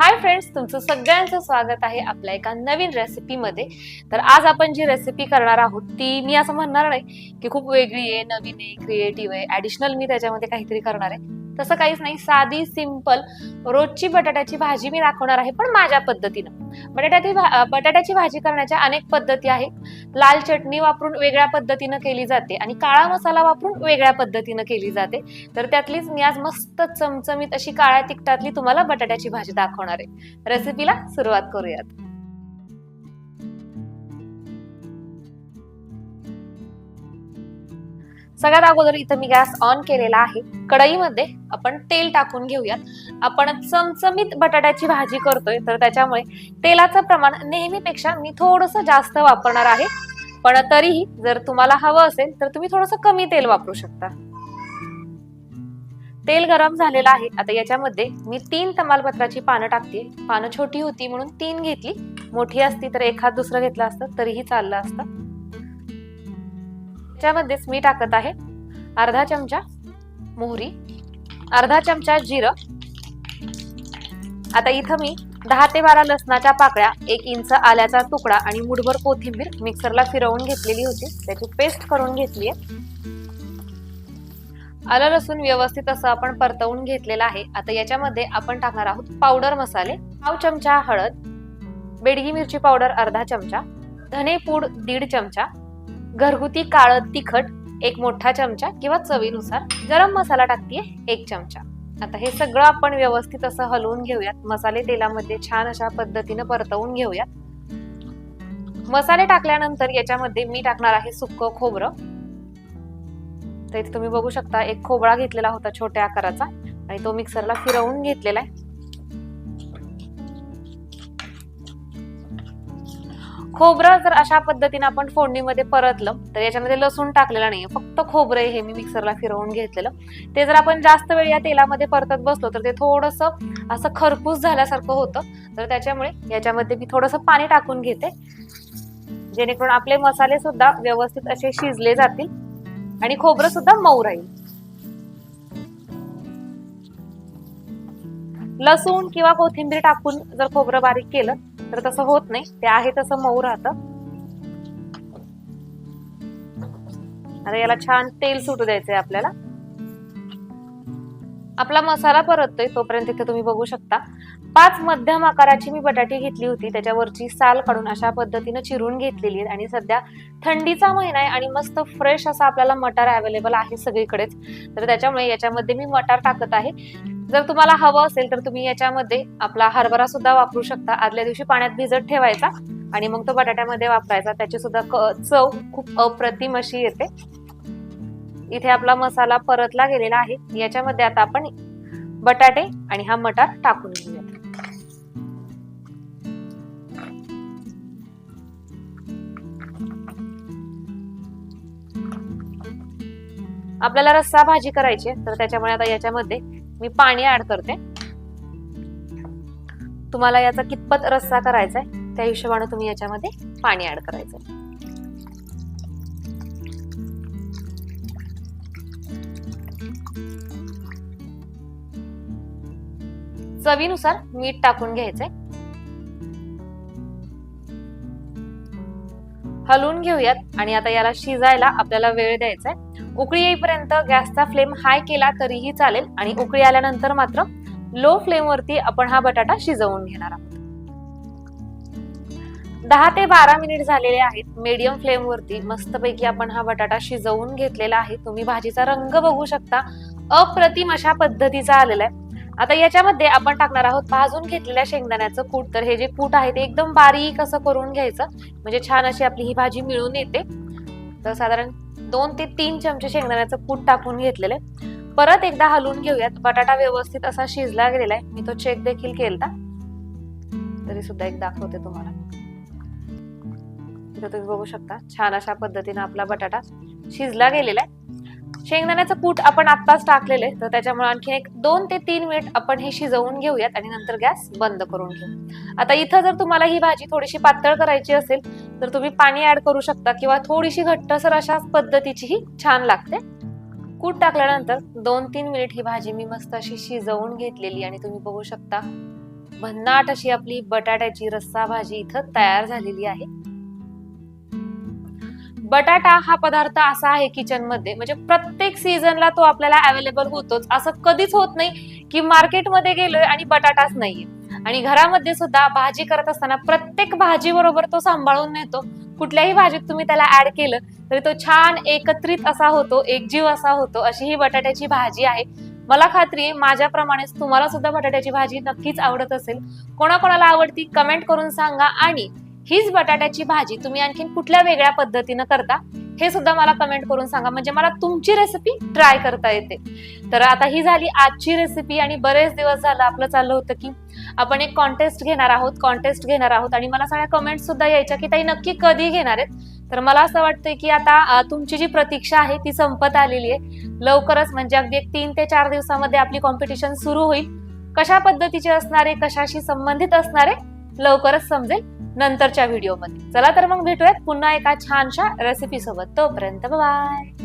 Hi friends तुमचं सगळ्यांचं स्वागत आहे आपल्या एका नवीन रेसिपीमध्ये तर आज आपण जी रेसिपी करणार आहोत ती मी असं म्हणणार नाही की खूप वेगळी आहे नवीन आहे क्रिएटिव्ह आहे. ऍडिशनल मी त्याच्यामध्ये काहीतरी करणार आहे. तसं काहीच नाही साधी सिंपल रोजची बटाट्याची भाजी मी दाखवणार आहे पण माझ्या पद्धतीनं. बटाट्याची भा- बटाट्याची भाजी करण्याच्या अनेक पद्धती आहेत. लाल चटणी वापरून वेगळ्या पद्धतीनं केली जाते आणि काळा मसाला वापरून वेगळ्या पद्धतीनं केली जाते. तर त्यातलीच मी आज मस्त चमचमीत अशी काळ्या तिखटातली तुम्हाला बटाट्याची भाजी दाखवणार आहे. रेसिपीला सुरुवात करूयात. सगळ्यात अगोदर इथं मी गॅस ऑन केलेला आहे. कढईमध्ये आपण तेल टाकून घेऊयात. आपण चमचमीत बटाट्याची भाजी करतोय तर त्याच्यामुळे तेलाचं प्रमाण नेहमीपेक्षा मी थोडंसं जास्त वापरणार आहे. पण तरीही जर तुम्हाला हवं असेल तर तुम्ही थोडंसं कमी तेल वापरू शकता. तेल गरम झालेलं आहे. आता याच्यामध्ये मी तीन तमालपत्राची पानं टाकते. पानं छोटी होती म्हणून तीन घेतली. मोठी असती तर एखाद दुसरं घेतलं असतं तरीही चाललं असतं. त्याच्यामध्येच मी टाकत आहे अर्धा चमचा मोहरी अर्धा चमचा जिरं. आता इथं मी दहा ते बारा लसणाच्या पाकळ्या एक इंच आल्याचा तुकडा आणि मुठभर कोथिंबीर मिक्सरला फिरवून घेतलेली होती. त्याची पेस्ट करून घेतली आहे. आलं लसूण व्यवस्थित असं आपण परतवून घेतलेलं आहे. आता याच्यामध्ये आपण टाकणार आहोत पावडर मसाले. पाव चमचा हळद बेडगी मिरची पावडर अर्धा चमचा धने पूड दीड चमचा घरगुती काळं तिखट एक मोठा चमचा किंवा चवीनुसार गरम मसाला टाकतीये एक चमचा. आता हे सगळं आपण व्यवस्थित असं हलवून घेऊयात. मसाले तेलामध्ये छान अशा पद्धतीनं परतवून घेऊयात. मसाले टाकल्यानंतर याच्यामध्ये मी टाकणार आहे सुक्क खोबरं. तर इथे तुम्ही बघू शकता एक खोबळा घेतलेला होता छोट्या आकाराचा आणि तो मिक्सरला फिरवून घेतलेला आहे. खोबरं जर अशा पद्धतीने आपण फोडणीमध्ये परतलं तर याच्यामध्ये लसूण टाकलेला नाहीये. फक्त खोबरं हे मी मिक्सरला फिरवून घेतलेलं. ते जर आपण जास्त वेळ या तेलामध्ये परतत बसलो तर ते थोडस असं खरपूस झाल्यासारखं होतं. तर त्याच्यामुळे याच्यामध्ये मी थोडंसं पाणी टाकून घेते. जेणेकरून आपले मसाले सुद्धा व्यवस्थित असे शिजले जातील आणि खोबरं सुद्धा मऊ राहील. लसूण किंवा कोथिंबीर टाकून जर खोबरं बारीक केलं तर तसं होत नाही. ते आहे तसं मऊ राहतं. आता याला छान तेल सुटू द्यायचंय आपल्याला. आपला मसाला परततोय तोपर्यंत इथे तुम्ही बघू शकता. पाच मध्यम आकाराची मी बटाटी घेतली होती त्याच्यावरची साल काढून अशा पद्धतीनं चिरून घेतलेली आहे आणि सध्या थंडीचा महिना आहे आणि मस्त फ्रेश असा आपल्याला मटार अवेलेबल आहे सगळीकडेच. तर त्याच्यामुळे याच्यामध्ये मी मटार टाकत आहे. जर तुम्हाला हवं असेल तर तुम्ही याच्यामध्ये आपला हरभरा सुद्धा वापरू शकता. आदल्या दिवशी पाण्यात भिजत ठेवायचा आणि मग तो बटाट्यामध्ये वापरायचा. त्याची सुद्धा क- चव खूप अप्रतिम अशी येते. इथे आपला मसाला परतला गेलेला आहे. याच्यामध्ये आता आपण बटाटे आणि हा मटार टाकून घेऊयात आपल्याला रस्सा भाजी करायची आहे, तर त्याच्यामुळे आता याच्यामध्ये मी पाणी ऍड करते. तुम्हाला याचा कितपत रस्सा करायचा आहे त्या हिशोबाने तुम्ही याच्यामध्ये पाणी ऍड करायचं चवीनुसार मीठ टाकून घ्यायचंय. हलवून घेऊयात आणि आता याला शिजायला आपल्याला वेळ द्यायचा आहे उकळी येईपर्यंत गॅसचा फ्लेम हाय केला तरीही चालेल आणि उकळी आल्यानंतर मात्र लो फ्लेम वरती आपण हा बटाटा शिजवून घेणार आहोत. दहा ते बारा मिनिट झालेले आहेत. मीडियम फ्लेम वरती मस्तपैकी आपण हा बटाटा शिजवून घेतलेला आहे. तुम्ही भाजीचा रंग बघू शकता. अप्रतिम अशा पद्धतीचा आलेला आहे. आता याच्यामध्ये आपण टाकणार आहोत भाजून घेतलेल्या शेंगदाण्याचं कूट. तर हे जे कूट आहे ते एकदम बारीक असं करून घ्यायचं. म्हणजे छान अशी आपली ही भाजी मिळून येते. तर साधारण दोन ते तीन चमचे शेंगदाण्याचं कूट टाकून घेतलेले परत एकदा हलवून घेऊयात. बटाटा व्यवस्थित असा शिजला गेलेला आहे. मी तो चेक देखील केलता. तरी सुद्धा एक दाखवते तुम्हाला. इथं तुम्ही बघू शकता छान अशा पद्धतीनं आपला बटाटा शिजला गेलेला आहे. शेंगदाण्याचं कूट आपण आत्ताच टाकलेलं आहे तर त्याच्यामुळे आणखी एक दोन ते तीन मिनिट आपण हे शिजवून घेऊयात आणि नंतर गॅस बंद करून घेऊ. आता इथं जर तुम्हाला ही भाजी थोडीशी पातळ करायची असेल तर तुम्ही पाणी ऍड करू शकता किंवा थोडीशी घट्टसर अशा पद्धतीची ही छान लागते. कूट टाकल्यानंतर दोन तीन मिनिट ही भाजी मी मस्त अशी शिजवून घेतलेली आणि तुम्ही बघू शकता भन्नाट अशी आपली बटाट्याची रस्सा भाजी इथं तयार झालेली आहे. बटाटा हा पदार्थ असा आहे किचनमध्ये. म्हणजे प्रत्येक सीझनला तो आपल्याला अवेलेबल होतोच. असं कधीच होत नाही की मार्केटमध्ये गेलोय आणि बटाटाच नाहीये. आणि घरामध्ये सुद्धा भाजी करत असताना प्रत्येक भाजी बरोबर तो सांभाळून नेतो. कुठल्याही भाजीत तुम्ही त्याला ऍड केलं तरी तो छान एकत्रित असा होतो एकजीव असा होतो अशी ही बटाट्याची भाजी आहे. मला खात्री आहे माझ्याप्रमाणेच तुम्हाला सुद्धा बटाट्याची भाजी नक्कीच आवडत असेल. कोणाकोणाला आवडती कमेंट करून सांगा. आणि हीच बटाट्याची भाजी तुम्ही आणखीन कुठल्या वेगळ्या पद्धतीनं करता हे सुद्धा मला कमेंट करून सांगा. म्हणजे मला तुमची रेसिपी ट्राय करता येते. तर आता ही झाली आजची रेसिपी आणि बरेच दिवस झालं आपलं चाललं होतं की आपण एक कॉन्टेस्ट घेणार आहोत कॉन्टेस्ट घेणार आहोत आणि मला सगळ्या कमेंट सुद्धा यायच्या की ताई नक्की कधी घेणार आहेत? तर मला असं वाटतंय की आता तुमची जी प्रतीक्षा आहे ती संपत आलेली आहे. लवकरच म्हणजे अगदी एक तीन ते चार दिवसामध्ये आपली कॉम्पिटिशन सुरू होईल. कशा पद्धतीचे असणारे कशाशी संबंधित असणारे लवकरच समजेल. नंतरच्या व्हिडिओमध्ये. चला तर मग भेटूयात पुन्हा एका छानशा रेसिपी सोबत. तोपर्यंत बाय